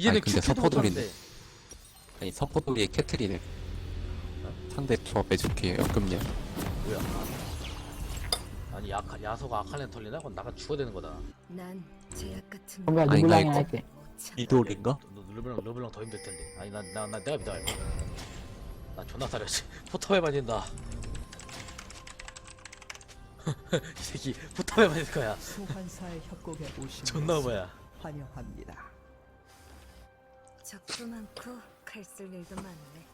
이제는 아니, 근데 큐큐도. 못하는데 아니 서포돌이의 캐틀이네 상대 조합 해줄게 역금냐 뭐야 아니 야, 야소가 아칼렌 털리나? 그건 나가 죽어야 되는 거다 난 제약 같은 뭔가 아니, 나 할게. 못 참아. 이돌인가? 너, 너 르블랑 르블랑 더 힘들 텐데 아니 난 나, 나, 내가 믿어 나 존나 사려지 포탑에 맞는다 이 새끼 포탑에 맞을 거야 소환사의 협곡에 오신 존나 것을 뭐야 환영합니다. 적도 많고 칼쓸 일도 많네.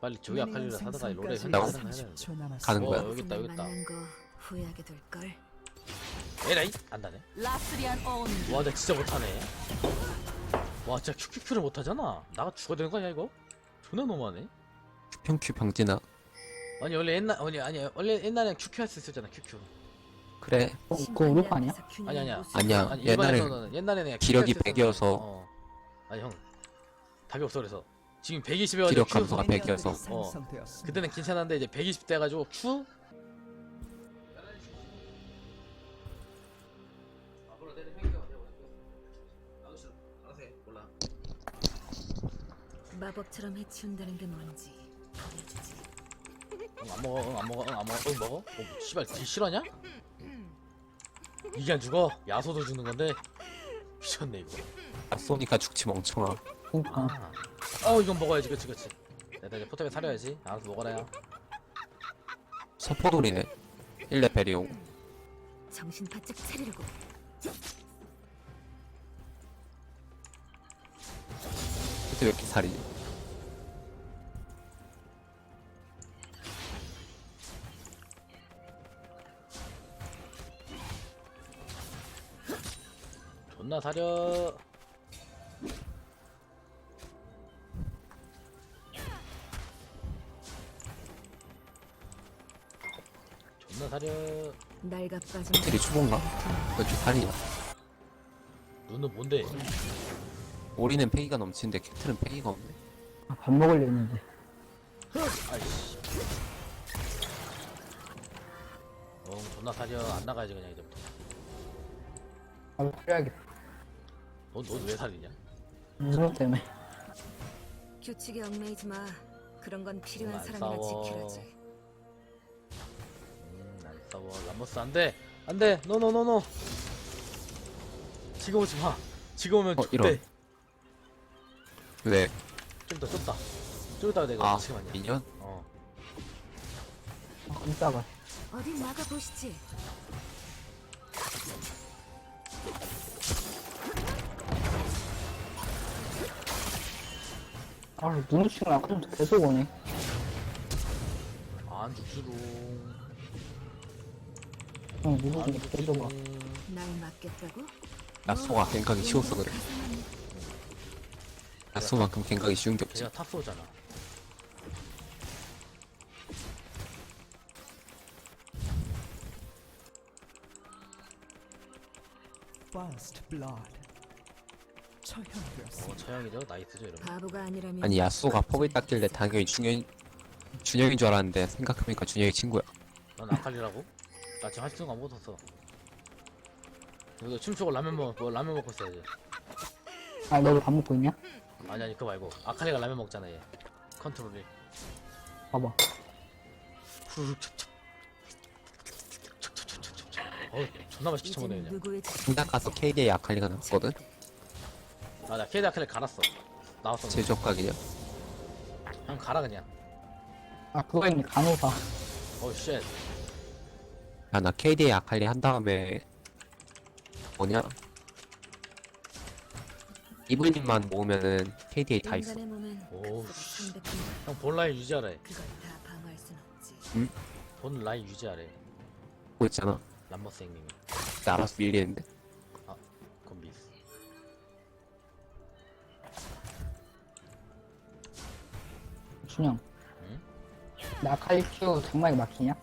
빨리 저기 아칼리를 사다가 해야 30초 남았습니다. 가는 거야? 어, 여기 있다, 여기 있다. 만난 거 후회하게 될 걸. 에라이 안다네 라스리안 온 와, 나 진짜 못하네. 와, 진짜 큐큐큐를 못하잖아. 나가 죽어야 되는 거 아니야, 이거? 존나 너무하네. 평큐 병진아 아니, 원래 옛날, 아니, 아니, 원래 옛날엔 큐큐 할 수 있었잖아, 큐큐. 그래 어, 그거 거 아니야? 아니, 아니야. 아니야. 아니, 옛날에 일반에서는, 옛날에는 그냥 기력이 큐큐 할 100이어서. 수 있었는데, 어. 아니, 형. 답이 없어, 그래서. 지금 120이어가지고 기력 큐. 감소가 미니언들이 100이어서. 어. 생성되었습니다. 그때는 괜찮았는데, 이제 120 돼 가지고 큐? 마법처럼 해치운다는 게 뭔지 보여주지. 응, 안 먹어, 응, 안 먹어, 응, 안 먹어, 응, 먹어? 어, 씨발, 딜 실화냐? 이게 안 죽어? 야소도 주는 건데? 미쳤네, 이거. 아, 쏘니까 죽지 멍청아. 그러니까. 아. 어 이건 먹어야지. 그치 그치. 내가 이제 포탑에 사려야지. 알아서 먹어라요 서포돌이네. 1레벨이용 정신 바짝 차리려고. 그때 왜 이렇게 살이 존나 사려. 존나 사려. 날가 빠진 딜이 초본가? 그쪽 살이야 눈은 뭔데? 오리는 페이가 넘치는데 캐틀은 페이가 없네? 아, 밥 먹으려 했는데. 아이씨 어 존나 사려. 안 나가야지 그냥 이제부터. 밥 필요하겠다. 넌넌왜 살리냐 무서워 때문에. 규칙에 얽매이지 마. 그런 건 필요한 안 사람이나 싸워. 지켜야지. 음안 싸워 람머스 안돼 안돼 노노노노 지금 오지 마 지금 오면 어, 죽대. 왜? 좀 더, 좀 이따가 내가 아 지금 아니야. 미년? 어. 아, 깜짝아. 어디 나가 보시지. 아, 눈도 치고 아까 좀 계속 오네. 안 죽지롱. 형, 눈도 안좀 계속 와. 죽지롱. 날 맡겠다고? 야쏘가 갱각이 쉬워서 그래 야쏘만큼 갱각이 쉬운 게 없지 탑소잖아. First blood. 어, 처형이죠? 나이스죠, 이러면. 바보가 아니라면 아니 야쏘가 퍽을 땄길래 당연히 준영 준영인 줄 알았는데 생각해보니까 준영이 친구야 넌 아칼리라고? 나 지금 할 수가 아무것도 없어. 이거 춤추고 라면 먹, 뭐 라면 먹고 있어야지. 아, 너도 밥 먹고 있냐? 아니, 아니, 그거 말고. 아칼리가 라면 먹잖아, 얘. 컨트롤이. 봐봐. 후루룩 찹찹. 찹찹찹찹찹찹. 어, 존나 맛있게 이제는 그냥. 누구의 중단 가서 KDA 아칼리가 나왔거든? 아, 나 케이드 아칼리 갈았어. 나왔어. 제조각이냐? 형 가라, 그냥. 아, 그거 있네. 간호사. 어, 쉣. 야나 KDA 아칼리 한 다음에 뭐냐? 이블린만 모으면은 KDA 다 있어 오우, 각각 씨. 상대뿐이야. 형본 라인 유지하래. 없지. 본 라인 유지하래. 보고 있잖아 람버스 형님이. 나 알아서 밀리는데 준영. 응? 나 아칼리 큐 장막에 막히냐?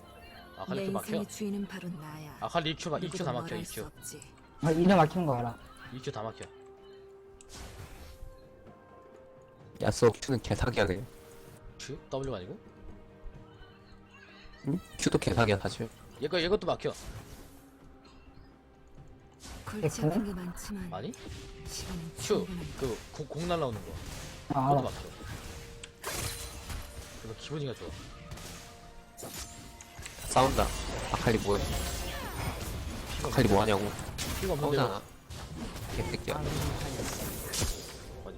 아칼리 내큐 막혀. 주인은 바로 나야. 아칼리 EQ 막 EQ 다 누구도 막혀 뭐라 할수 EQ. 없지. 아, 이제 막히는 거 알아. EQ 다 막혀. 야쏘 Q는 개사기야 그냥 Q? W가 아니고? 응? Q도 개사기야 사실 얘거 얘것도 막혀. 골치 아픈 게 많지만 아니? 시간은 큐. 충분한 그, 공, 공 날라오는 거. 아 그것도 알아 막혀. 그래서 기분이가 좋아. 싸운다 아칼리 뭐해 피가 아칼리 뭐하냐고 피가 없는데. 싸우잖아 개새끼야 아니,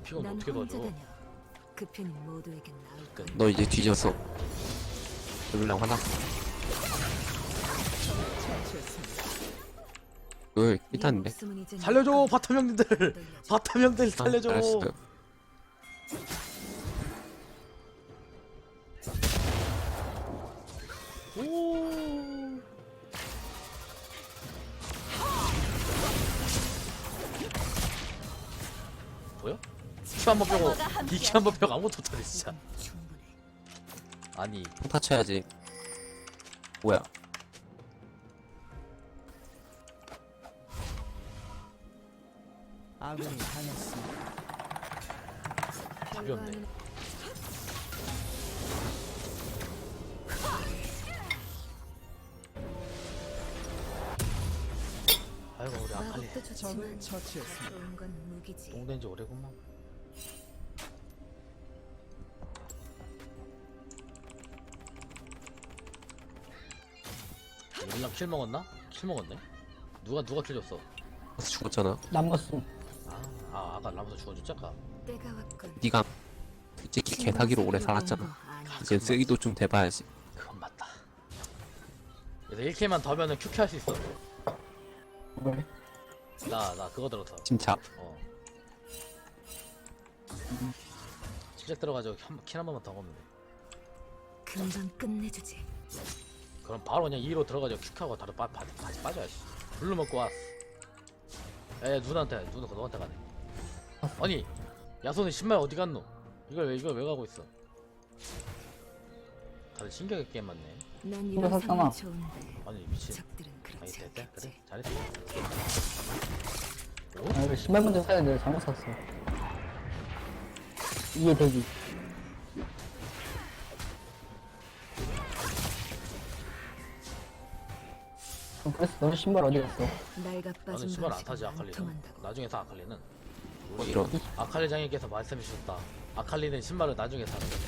피가 없는데 난 어떻게 혼자 도와줘. 다녀. 그 편이 모두에게 나을 거야. 너 이제 뒤졌어 화났어 왜 일단인데 살려줘, 바텀 형님들! 바텀 형들 살려줘! 알았어 오. 뭐야? 큐한번 빼고 이큐 한번 빼고 아무것도 못하네 진짜. 아니 평타 쳐야지 뭐야 아군이 당했습니다. 답이 없네 아이고 우리 아칼리. 마법도 적을 좋지만 처치했습니다. 좋은 건 무기지. 똥된지 오래구만. 우리랑 킬 먹었나? 킬 먹었네? 누가 누가 킬 줬어? 벌써 죽었잖아. 남았음 아, 아 아까 라면서 죽어줬지 아까 때가 왔군. 네가 솔직히 개사기로 오래 살았잖아. 이제 쓰기도 좀 돼봐야지. 그건 맞다. 그래서 1킬만 더 하면은 큐큐 할 수 있어 왜? 나나 그거 들었어. 진짜 어. 침착 들어가지고 킬한 번만 더 먹으면 돼. 금방 끝내주지. 그럼 바로 그냥 2로 들어가지고 큐큐하고 다리 빠, 빠, 다시 빠져야지 블루 먹고 왔어 에 누나한테 누나 그 너한테 가네. 아니 야손이 신발 어디 갔노? 이걸 왜 이걸 왜 가고 있어? 다들 신기하게 게임 맞네. 난 이거 이런. 상황 좋은데 아니 미친. 적들은 됐다? 않겠지. 그래 잘했어. 아 이거 신발 먼저 사야 돼. 잘못 샀어. 이해 되지 그럼 그래서 너 신발 어디 갔어? 날가 빠진 나는 신발 안 타지 안 아칼리는. 나중에 사 아칼리는. 뭐 이런 아칼리 장님께서 말씀해 주셨다. 아칼리는 신발을 나중에 사는 거다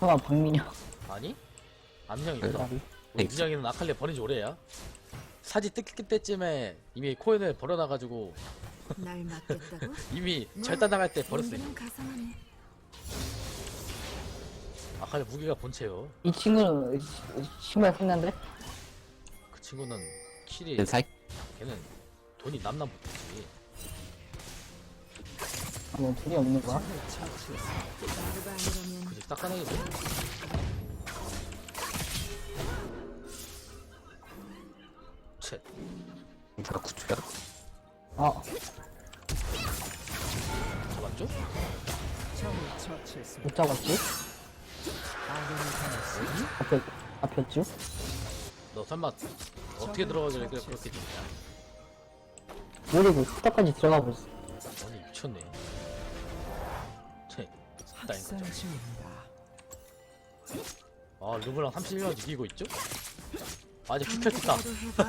형아 박민영 아니? 암명이 있어 나비 네. 민정이는 아칼리 버린 지 오래야 사지 뜯길 때쯤에 이미 코인을 버려놔가지고 날 맡겼다고? 이미 절단 당할 때 버렸어 가상하네. 아칼리 무게가 본체요 이 친구는 시- 신발 샀는데? 그 친구는 킬이 사 걔는 돈이 남남 못했지 아, 뭐 돈이 없는 거야? 나루가 아니라면 그지 싹가능이지 다 구초야 아 잡았죠? 못 잡았지? 앞에 앞이었지? 너 설마 어떻게 들어가길래 그래- 그렇게 됐냐 모르고 후다까지 들어가 버렸어 아니 미쳤네. 아 르브랑 31년 이기고 있죠? 아 이제 큐큐했다 당기라도 해봐.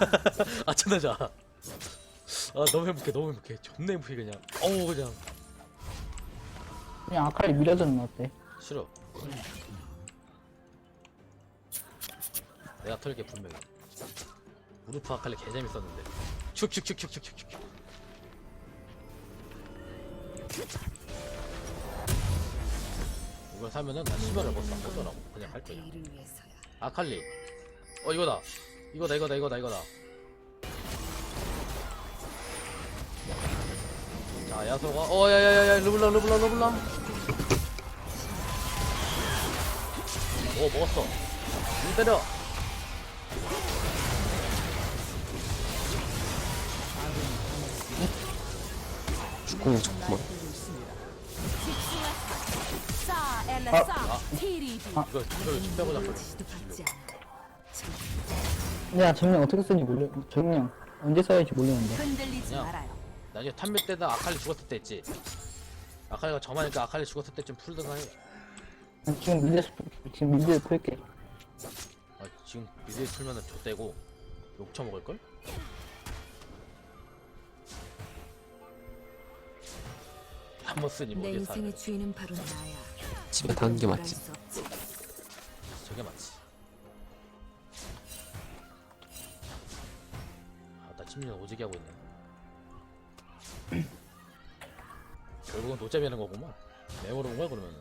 아 천하자 아 너무 행복해 너무 행복해. 존나 행복해 그냥. 어우 그냥. 그냥 아칼리 밀어주는 거 어때? 싫어. 내가 털게 분명히. 우르프 아칼리 개재밌었는데. 슉슉슉슉슉슉슉 이걸 사면은 난 신발을 못 사, 못 사라고. 그냥 할 거야. 아칼리. 어 이거다. 이거다 이거다 이거다 이거다 야소가 어 야야야야 르블랑 르블랑 르블랑 오 먹었어. 눈 때려. 죽공 잠깐만 이거 잡고 지시도 받지 않아. 참, 내가 정령 어떻게 쓰는지 몰라 정령 언제 써야지 모르는데. 흔들리지. 말아요. 나중에 탄몇 때다 아칼리 죽었을 때 있지 아칼리가 저만니까 아칼리 죽었을 때쯤 풀든가 해 지금 미드 지금 미드 풀게. 아, 지금 미드에 풀면은 좆대고 욕 처먹을걸? 한번 쓰니 내 모르겠어 주인은 바로 나야. 집에 다는 게 뭐라 맞지. 저게 맞지 아나 침년 오지게 하고 있네 결국은 노잼이라는 거구만. 메모로 온 거야 그러면.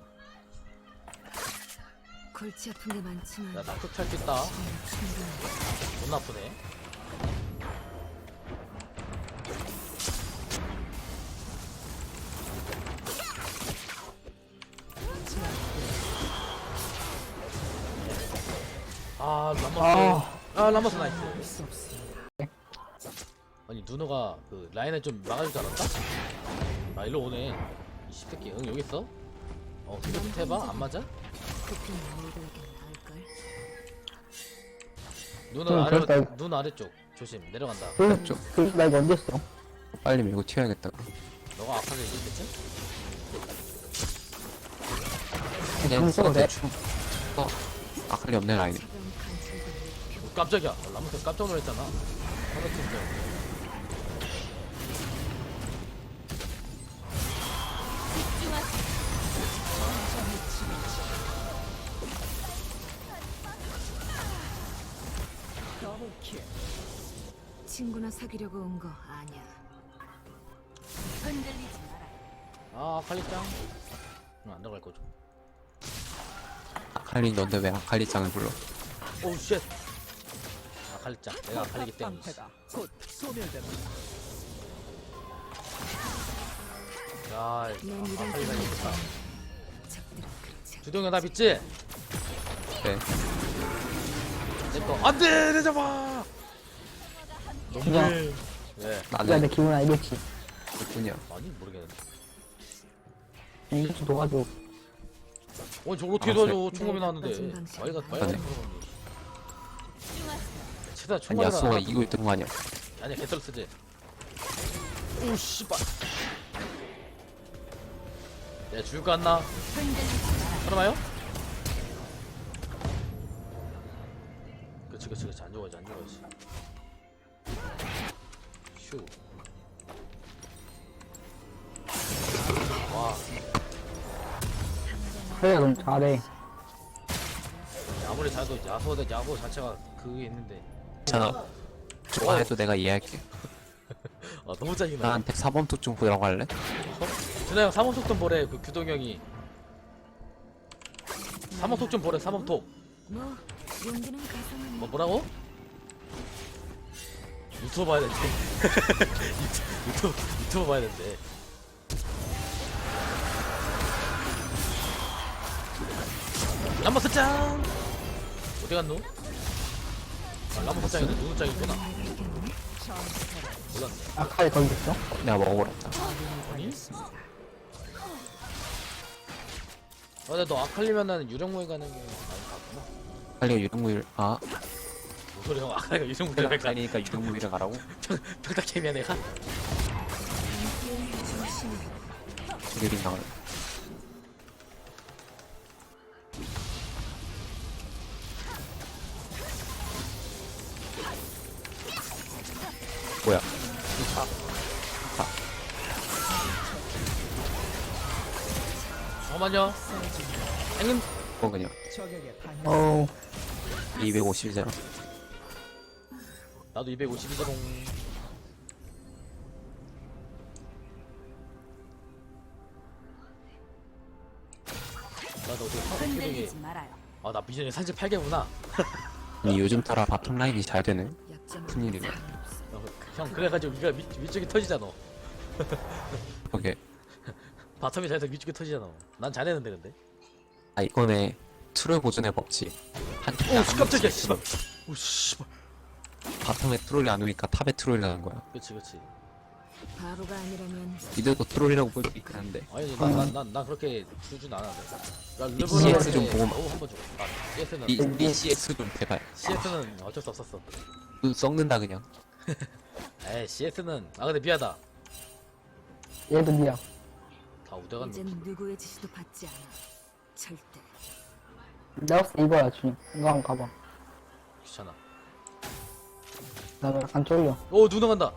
골치 아픈 게 많지만 야 낙극 탈수 있다. 충분해. 돈 나쁘네. 아 람머스 아. 아 람머스 나이스 누나가 그 라인을 좀 막아줄 줄 알았다? 아 일로 오네 이 씹새끼 응 여기 있어? 어 이거 해봐 안 맞아? 누나 응, 아래 그랬다. 눈 아래쪽 조심 내려간다 그래서, 그래서 나 이거 언제 써? 빨리 밀고 튀어야겠다. 너가 아파서? 그냥 써 돼? 대충. 써. 아칼리 없네 라인. 깜짝이야 어, 람머스 깜짝 놀랐잖아 하나 팀 친구나 사귀려고 온 거 아니야. 흔들리지 마라. 아 아칼리짱 응, 안 들어갈 거죠 아칼리 너인데 왜 아칼리짱을 불러? 오우 쉣 아 칼리짱 내가 아칼리기 때문에 방패가 곧 소멸됩니다. 야 이런 아칼리가 사람이 이겼다 적들은 그렇지 않아. 주동현 나 믿지? 네. 내거 안돼 내 잡아 그냥 왜 네가 나는 내 기분 알겠지. 그뿐이야. 아니 모르겠는데 그냥 이것 좀 도와줘. 어 저걸 어떻게 아, 도와줘 네. 총검이 나왔는데 방식. 마이가 마이가 그러네. 총검이 최다 아니 총알이 야수가 나 이기고 있던 거 아니야? 아니야 개털 쓰지 오 씨발 야 죽을 거 같나? 하나마요? 그치 그치 그치 안 죽어야지 안 죽어야지 휴 와, 그래야 넌 잘해. 아무리 잘도 야소 대 야소 자체가 그게 있는데 괜찮아. 좋아해도 내가 이해할게. 아 너무 짜증나 나한테 사범투 좀 보라고 할래? 준하 형 사범톡 보래 그 규동 형이 사범 톡 좀 보래 사범 톡 뭐 용기는 가상한 뭐 뭐라고? 유튜브 봐야 된대 유튜브, 유튜브 유튜브 봐야 된대 람버스 짱 어디 갔노? 아 람버스 짱인데 누구 짱이구나 몰랐네 아칼리 거기 있어? 내가 먹어버렸다. 아니? 아 근데 너 아칼리면은 유령무에 가는 게 많이 갔구나 아칼리가 유령무일 아 뭔 소리 형 아칼리가 유령무에 가 아칼리니까 유령무일을 가라고? 평탁해미야 내가? 저기 나가. 뭐야? 잠깐만요 형님 그건 그냥 어우, 250이잖아. 나도 252자롱 나도 어떻게 사기동이 말아요. 아나 미전이 38개구나 아니 요즘 따라 바텀 라인이 잘 되네. 약점은 큰일이네. 상관없어. 어, 형 그래가지고 위가 위, 위쪽이 터지잖아 저게 바텀이 잘해서 위쪽이 터지잖아 난 잘했는데 근데 아 이거네 트롤 보존의 법칙. 한오 씨, 깜짝이야 씨발 오 씨발 바텀에 트롤이 안 오니까 탑에 트롤이 나는 거야. 그치 그치 바보가 아니라면 이들도 트롤이라고 볼 수 있긴 한데. 아니 난난 난 그렇게 주진 않았는데 나 CS 좀 보고 막- 한번 아 CS는 이, CS 좀 제발. CS는 어쩔 수 없었어 눈 썩는다 그냥. 에이 CS는 아 근데 미안하다 얘도 미야. 다 우대간 이젠 누구의 지시도 받지 않아. 절대. 내가 봤을 때 이거야, 준이. 이거 한번 가봐. 귀찮아 나 약간 쫄려. 오 누나 간다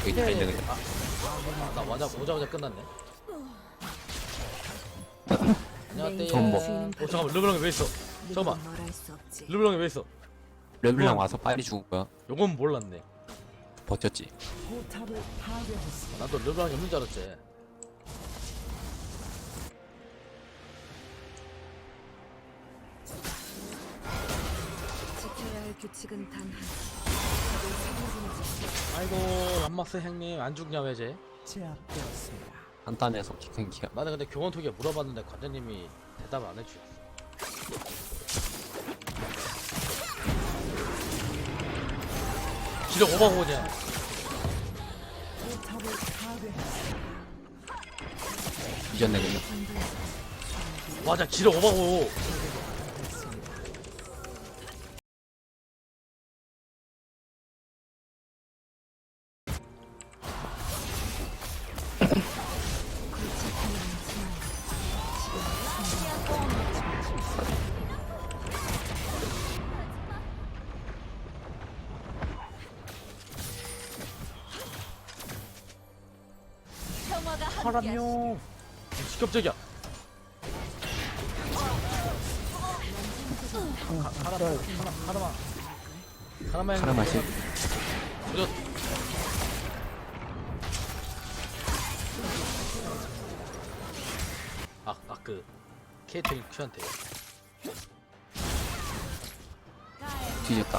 여기 다 있네 그냥. 아, 나 와자 오자마자 끝났네. 안녕하세요. 전 뭐. 어 잠깐만 르블랑이 왜 있어? 잠깐만. 르블랑이 왜 있어? 르블랑. 와서 빨리 죽고요. 요건 몰랐네. 버텼지. 나도 르블랑이 없는 줄 알았지. 규칙은 단 한. 아이고 람마스 형님 안 죽냐 왜제? 제압되었습니다. 간단해서 기생기야. 나는 근데 교원투기에 물어봤는데 관장님이 대답을 안 해주셨어. 기력 오버고냐? 포탑을 파괴했습니다. 이전에 그냥 맞아 기력 오버고. 카라마시. 무조 아 아그 케이트린 큐한테 뒤졌다.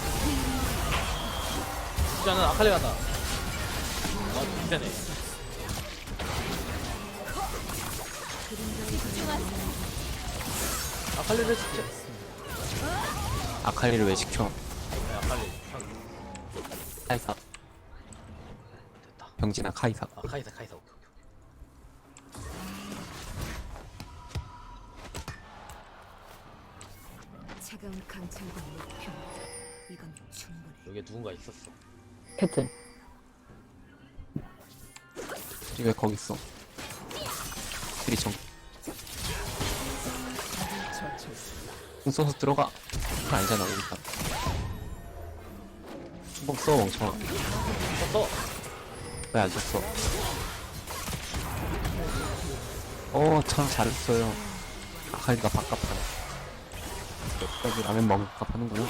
진짜는 아칼리 간다 아 진짜네 아칼리를 진짜 아칼리를 왜 시켜? 네, 아칼리 형 카이사. 됐다 병진아 카이사. 아 카이사 카이사 오케이 오케이 차가운 강철과 목표. 이건 충분해. 여기에 누군가 있었어 캡틴. 왜 거기 있어? 들이 정. 공 써서 들어가. 그거 아니잖아 우리가. 충봉 써 멍청아. 썼어 왜 안 썼어? 어, 참 잘했어요. 아칼리가 밥값하네. 여기까지 라면 먹을 값 하는구나.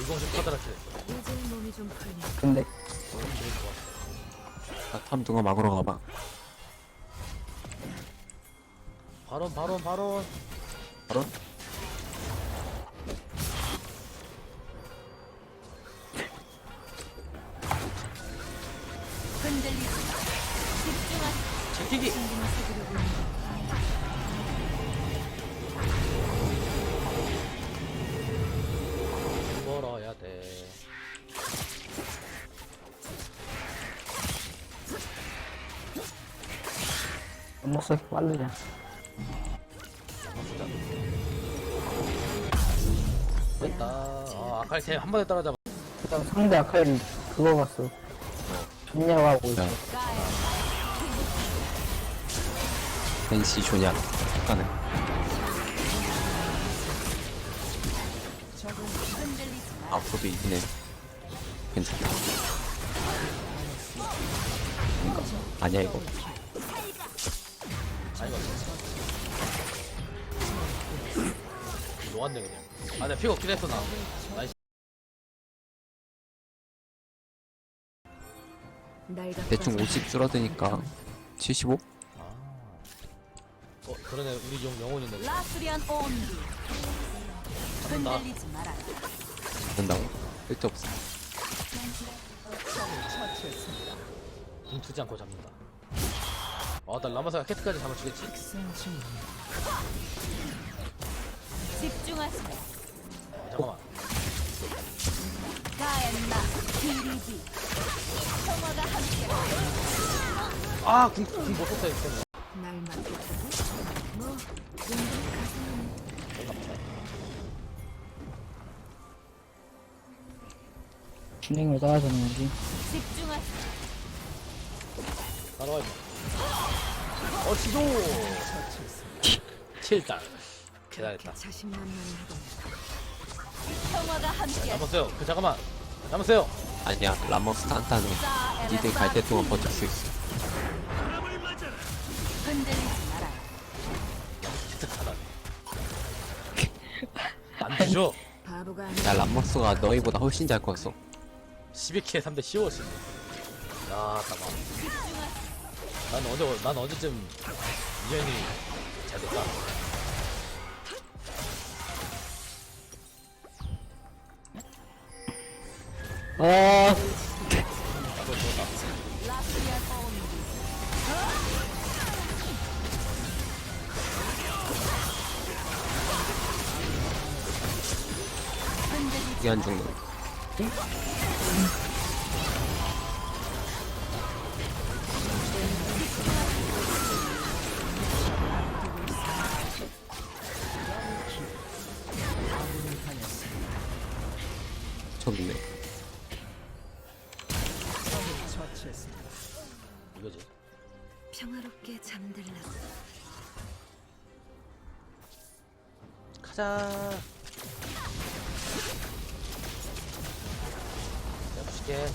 이공식 카드라트 이제 몸이 좀 풀리네. 근데 오늘 기분 좋았어 나 탐둥아 막으러 가봐. 바론 바론 바론 바로? 제끼기 멀어야 돼 빠르냐. 아 아칼리 한 번에 따라잡아 일단 상대 아카이를 그거 갔어. 좋냐고 하고 있어. 야. 벤시 조냐. 가네. 앞으로도 이기네. 괜찮다. 뭔가 아니야 이거. 아 이거 녹았네 그냥 아 내가 피가 없긴 했어 나 나이스 대충 빠진 50 줄어드니까 75? 아. 어 그러네 우리 용 영혼인데 라스리안 온두 잡는다 흔들리지 마라 된다고? 쓸데 없어. 처치했습니다. 궁 투지 않고 잡는다 아나 라마사가 캐트까지 잡아주겠지. 집중하세요 잠깐만 가엔나 함께 아 궁 궁못 썼어 했어 날 맡겼다고? 뭐 운동 가슴은 진행을 따라서는 거지. 집중하세요 따라와야 돼 어. 7달. 그렇게 기다렸다. 자신만만하군. 평화가 함께 남았어요. 그 잠깐만. 남았어요. 아니야 라모스 탄타는 니들 갈 때 동안 버틸 수 있어. 안. 바보가 야. 람머스가 너희보다 훨씬 잘 컸어 12K 3대 10월씩. 야, 잠깐. 난 언제, 난 언제쯤 이현이 잘 됐다. 아, 나도 좋다. 라스리안 온리. 흔들리지 이게 안 죽는 이거지. 평화롭게 잠들라고. 가자. 부실게.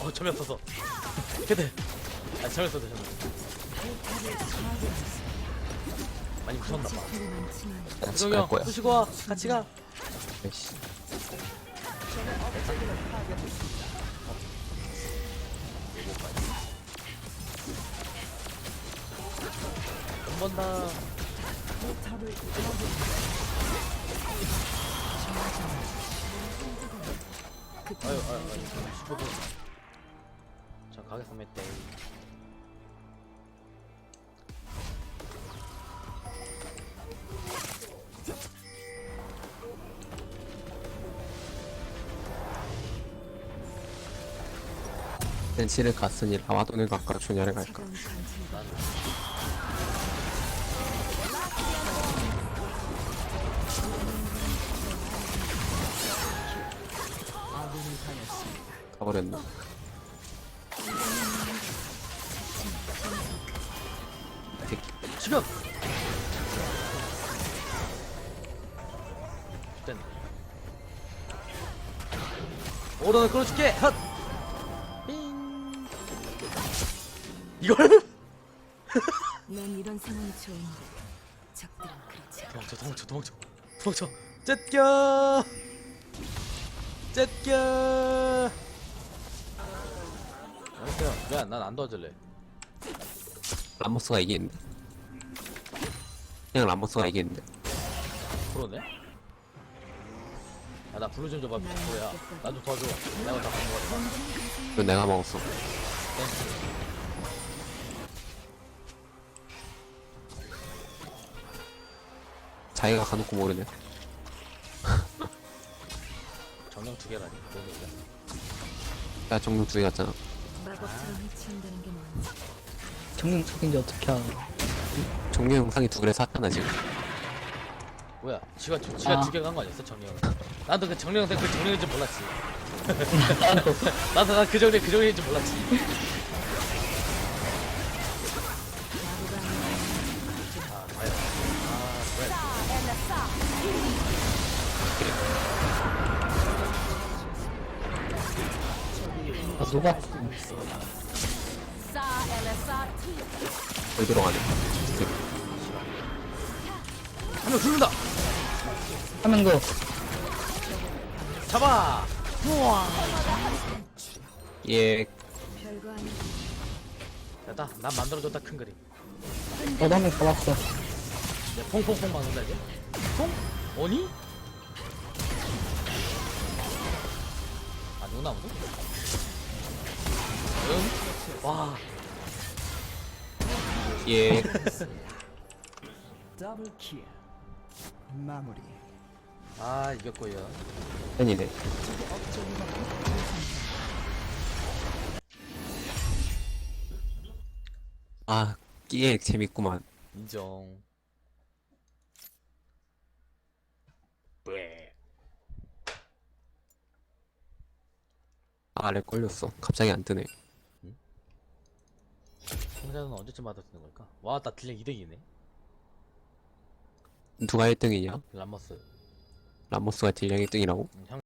어, 점이 없어서. 그대. 아, 점이 없어서, 점이. 많이 무섭나 봐. 같이 갈 형, 거야 부시고 와. 같이 가. 아이씨 한번 더. 탑을 아유, 아유, 아유. 15분. 자, 가겠습니다. 벤치를 갔으니 라마돈을 갈까 조냐를 갈까 가버렸나 지금! 됐네. 오른을 끌어줄게! 헛! 삥! 이걸? 난 이런 상황이 좋은데 적들은 그렇지 않아. 도망쳐, 도망쳐, 도망쳐. 도망쳐. 쨌겨! 쨌겨! 알았어요. 미안, 난안 도와줄래. 람머스가 이기는데 그냥 람머스가 이기는데 프로네? 야, 나 블루 좀 줘봐, 프로야. 나 좀 도와줘. 내가 다 가져가. 이거 내가 먹었어 땡스. 자기가 가놓고 모르네 정령 두 개라니. 모르겠다. 야 정령 두개 갔잖아 마법처럼 해치운다는 게 뭔지. 정령 속인지 어떻게 알아? 정령 영상이 두 개를 샀잖아 지금 뭐야? 지가 두- 지가 아. 두개간거 아니었어 정령? 나도 그 정령 그 정령인 줄 몰랐지. 나도. 나도 난그 정령 그 정령인 줄 몰랐지. 난 만들어줬다 큰 그림. 너도 한명 잡았어. 내 퐁퐁퐁 막는다 이제. 퐁? 오니? 아 누나 아무도? 응? 와. 예. 더블 킬. 마무리. 아 이겼고요. 팬이네 아 끼에 재밌구만 인정. 왜? 아래 걸렸어 갑자기 안 뜨네 상자는 언제쯤 받아쓰는 걸까? 와, 나 딜량 2등이네. 누가 1등이냐? 람머스 라모스가 딜량 1등이라고? 음, 형